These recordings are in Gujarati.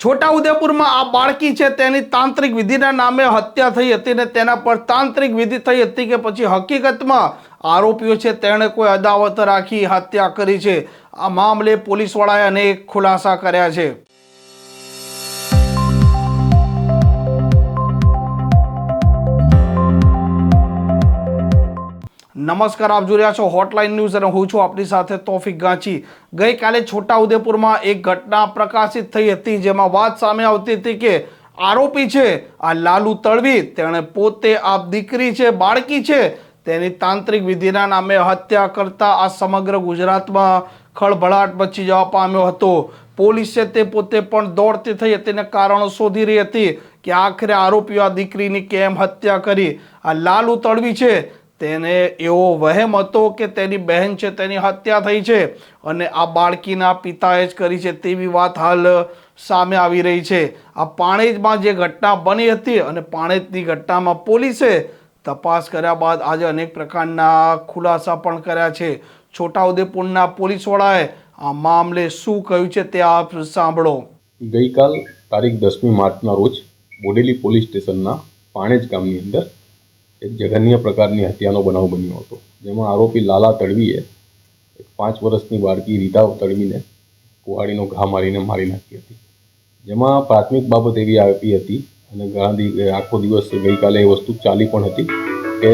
છોટાઉદેપુરમાં આ બાળકી છે, તેની તાંત્રિક વિધિના નામે હત્યા થઈ હતી ને તેના પર તાંત્રિક વિધિ થઈ હતી કે પછી હકીકતમાં આરોપીઓ છે, તેણે કોઈ અદાવત રાખી હત્યા કરી છે. આ મામલે પોલીસવાળાએ અનેક ખુલાસા કર્યા છે. નમસ્કાર, આપ જોઈ રહ્યા છો હોટલાઇન ન્યૂઝ અને હું છું આપની સાથે તોફિક ગાંચી. ગઈકાલે છોટાઉદેપુરમાં એક ઘટના પ્રકાશિત થઈ હતી, જેમાં વાત સામે આવતી હતી કે આરોપી છે, આ લાલુ તળવી તેણે પોતે આ દીકરી છે, બાળકી છે, તેની તાંત્રિક વિધિના નામે હત્યા કરતા આ સમગ્ર ગુજરાતમાં ખળભળાટ મચી જવા પામ્યો હતો. પોલીસે તે પોતે પણ દોડતી થઈ હતી તેને કારણો શોધી રહી હતી કે આખરે આરોપીઓ આ દીકરીની કેમ હત્યા કરી. આ લાલુ તળવી છે તેને એવો વહેમ હતો કે તેની બહેન છે, તેની હત્યા થઈ છે અને આ બાળકીના પિતાએ જ કરી છે તેવી વાત હાલ સામે આવી રહી છે. આ પાણેજમાં જે ઘટના બની હતી અને પાણેજની ઘટનામાં પોલીસે તપાસ કર્યા બાદ આજે અનેક પ્રકારના ખુલાસા પણ કર્યા છે. છોટાઉદેપુરના પોલીસવાળાએ આ મામલે શું કહ્યું છે તે આપ સાંભળો. ગઈકાલ તારીખ દસમી માર્ચના રોજ બોડેલી પોલીસ સ્ટેશનના પાણેજ ગામની અંદર એક જઘન્ય પ્રકારની હત્યાનો બનાવ બન્યો હતો. જેમાં આરોપી લાલા તડવીએ એક પાંચ વર્ષની બાળકી રીતા તડવીને કુહાડીનો ઘા મારીને મારી નાખી હતી. જેમાં પ્રાથમિક બાબત એવી આપી હતી અને ઘણા આખો દિવસ ગઈકાલે એ વસ્તુ ચાલી પણ હતી કે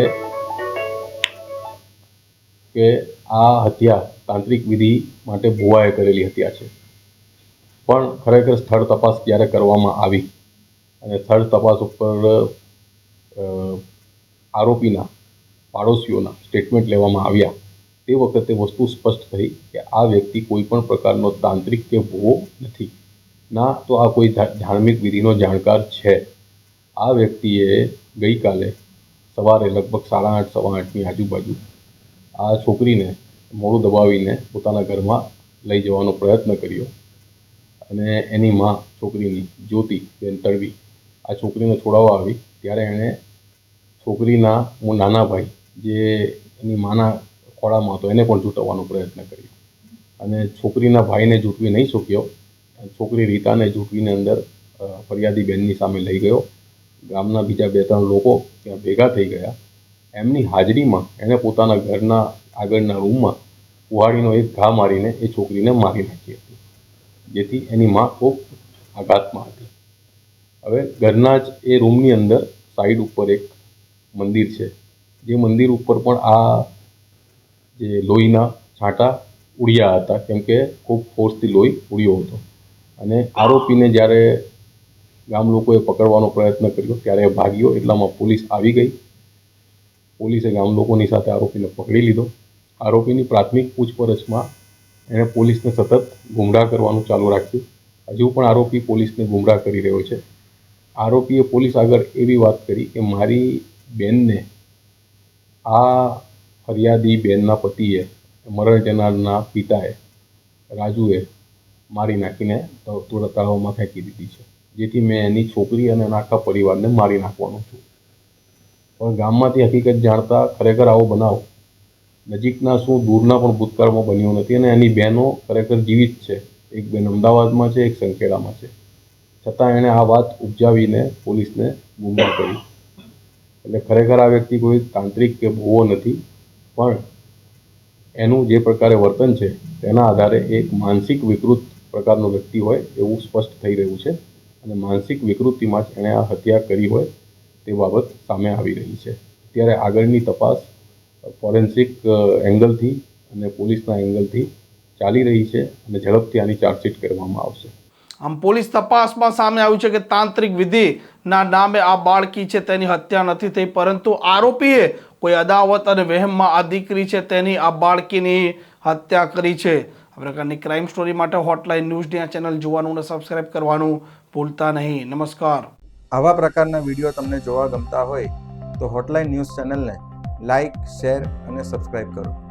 કે આ હત્યા તાંત્રિક વિધિ માટે ભુવાએ કરેલી હત્યા છે. પણ ખરેખર સ્થળ તપાસ જ્યારે કરવામાં આવી? અને સ્થળ તપાસ ઉપર આરોપીના પાડોશીઓના સ્ટેટમેન્ટ લેવામાં આવ્યા. તે વખતે વસ્તુ સ્પષ્ટ થઈ કે આ વ્યક્તિ કોઈ પણ પ્રકારનો તાંત્રિક કે ભૂવો નથી. ના તો આ કોઈ ધાર્મિક વિધિનો જાણકાર છે. આ વ્યક્તિએ ગઈકાલે સવારે લગભગ સાડા આઠ, સવા આઠની આજુબાજુ આ છોકરીને મોડું દબાવીને પોતાના ઘરમાં લઈ જવાનો પ્રયત્ન કર્યો અને એની માં છોકરીની જ્યોતિ બેન તડવી આ છોકરીને છોડાવવા આવી. ત્યારે એણે છોકરીના હું નાના ભાઈ, જે એની માના ખોળામાં હતો, એને પણ જૂંટવવાનો પ્રયત્ન કર્યો. અને છોકરીના ભાઈને જૂંટવી નહીં શક્યો. છોકરી રીતાને જૂંટવીને અંદર ફરિયાદી બેનની સામે લઈ ગયો. ગામના બીજા બે ત્રણ લોકો ત્યાં ભેગા થઈ ગયા. એમની હાજરીમાં એણે પોતાના ઘરના આગળના રૂમમાં કુહાડીનો એક ઘા મારીને એ છોકરીને મારી નાખી હતી. જેથી એની માં ખૂબ આઘાતમાં હતી. હવે ઘરના જ એ રૂમની અંદર સાઈડ ઉપર એક મંદિર છે. જે મંદિર ઉપર પણ આ જે લોહીના છાંટા ઉડ્યા હતા, કેમ કે ખૂબ ફોર્સથી લોહી ઉડ્યો હતો. અને આરોપીને જ્યારે ગામ લોકોએ પકડવાનો પ્રયત્ન કર્યો, ત્યારે ભાગ્યો, એટલામાં પોલીસ આવી ગઈ. પોલીસે ગામ લોકોની સાથે આરોપીને પકડી લીધો. આરોપીની પ્રાથમિક પૂછપરછમાં એણે પોલીસને સતત ગુમરાહ કરવાનું ચાલુ રાખ્યું. હજુ પણ આરોપી પોલીસને ગુમરાહ કરી રહ્યો છે. આરોપીએ પોલીસ આગળ એવી વાત કરી કે મારી બેનને. આ ફરિયાદી બેનના પતિએ મરણ જનારના પિતાએ રાજુએ મારી નાખીને ત- તળાવમાં ફેંકી દીધી છે. જેથી મેં એની છોકરી અને આખા પરિવારને મારી નાખવાનો છું. પણ ગામમાંથી હકીકત જાણતા ખરેખર આવો બનાવ નજીકના શું દૂરના પણ ભૂતકાળમાં બન્યો નથી અને એની બહેનો ખરેખર જીવિત છે. એક બેન અમદાવાદમાં છે, એક સંખેડામાં છે. છતાં એણે આ વાત ઉપજાવીને પોલીસને ગુમરાહ કરી. એટલે ખરેખર આ વ્યક્તિ કોઈ તાંત્રિક કે ભૂવો નથી, પણ એનું જે પ્રકારે વર્તન છે, તેના આધારે એક માનસિક વિકૃત પ્રકારનો વ્યક્તિ હોય એવું સ્પષ્ટ થઈ રહ્યું છે અને માનસિક વિકૃતિમાં જ એણે આ હત્યા કરી હોય તે બાબત સામે આવી રહી છે. ત્યારે આગળની તપાસ ફોરેન્સિક એંગલથી અને પોલીસના એંગલથી ચાલી રહી છે અને ઝડપથી આની ચાર્જશીટ કરવામાં આવશે. આમ પોલીસ તપાસમાં સામે આવ્યું છે કે તાંત્રિક વિધિના નામે આ બાળકી છે, તેની હત્યા નથી થઈ, પરંતુ આરોપીએ કોઈ અદાવત અને વહેમમાં આ દીકરી છે, તેની આ બાળકીની હત્યા કરી છે. આ પ્રકારની ક્રાઇમ સ્ટોરી માટે હોટલાઇન ન્યૂઝની આ ચેનલ જોવાનું અને સબસ્ક્રાઇબ કરવાનું ભૂલતા નહીં. નમસ્કાર. આવા પ્રકારના વીડિયો તમને જોવા ગમતા હોય તો હોટલાઇન ન્યૂઝ ચેનલને લાઇક શેર અને સબસ્ક્રાઇબ કરો.